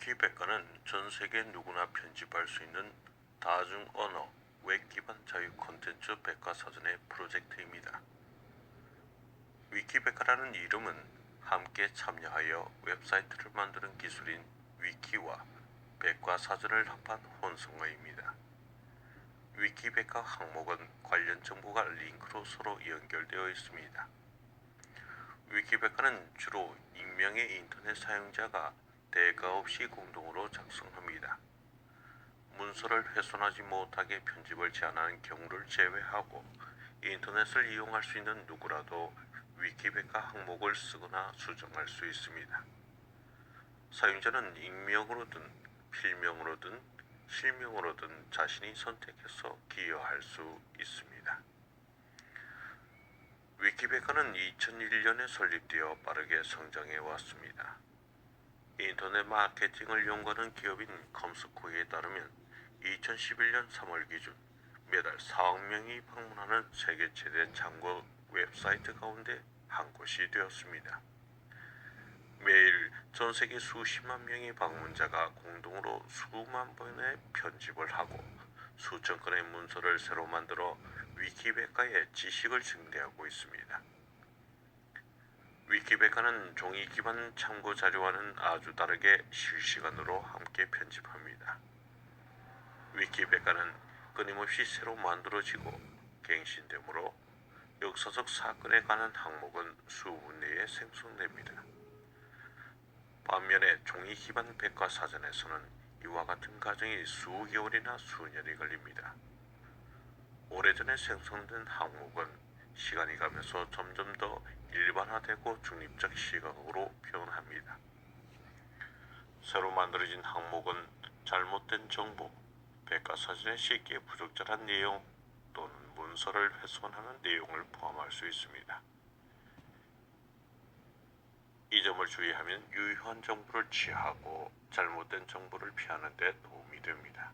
위키백과는 전 세계 누구나 편집할 수 있는 다중 언어 웹 기반 자유 콘텐츠 백과 사전의 프로젝트입니다. 위키백과라는 이름은 함께 참여하여 웹사이트를 만드는 기술인 위키와 백과 사전을 합한 혼성어입니다. 위키백과 항목은 관련 정보가 링크로 서로 연결되어 있습니다. 위키백과는 주로 익명의 인터넷 사용자가 대가 없이 공동으로 작성합니다. 문서를 훼손하지 못하게 편집을 제한하는 경우를 제외하고 인터넷을 이용할 수 있는 누구라도 위키백과 항목을 쓰거나 수정할 수 있습니다. 사용자는 익명으로든 필명으로든 실명으로든 자신이 선택해서 기여할 수 있습니다. 위키백과는 2001년에 설립되어 빠르게 성장해 왔습니다. 인터넷 마케팅을 연구하는 기업인 컴스코에 따르면 2011년 3월 기준 매달 4억 명이 방문하는 세계 최대 창고 웹사이트 가운데 한 곳이 되었습니다. 매일 전 세계 수십만 명의 방문자가 공동으로 수만 번의 편집을 하고 수천 건의 문서를 새로 만들어 위키백과의 지식을 증대하고 있습니다. 위키백과는 종이 기반 참고 자료와는 아주 다르게 실시간으로 함께 편집합니다. 위키백과는 끊임없이 새로 만들어지고 갱신되므로 역사적 사건에 관한 항목은 수분 내에 생성됩니다. 반면에 종이 기반 백과 사전에서는 이와 같은 과정이 수개월이나 수년이 걸립니다. 오래전에 생성된 항목은 시간이 가면서 점점 더 일반화되고 중립적 시각으로 표현합니다. 새로 만들어진 항목은 잘못된 정보, 백과사전에 쉽게 부적절한 내용 또는 문서를 훼손하는 내용을 포함할 수 있습니다. 이 점을 주의하면 유효한 정보를 취하고 잘못된 정보를 피하는 데 도움이 됩니다.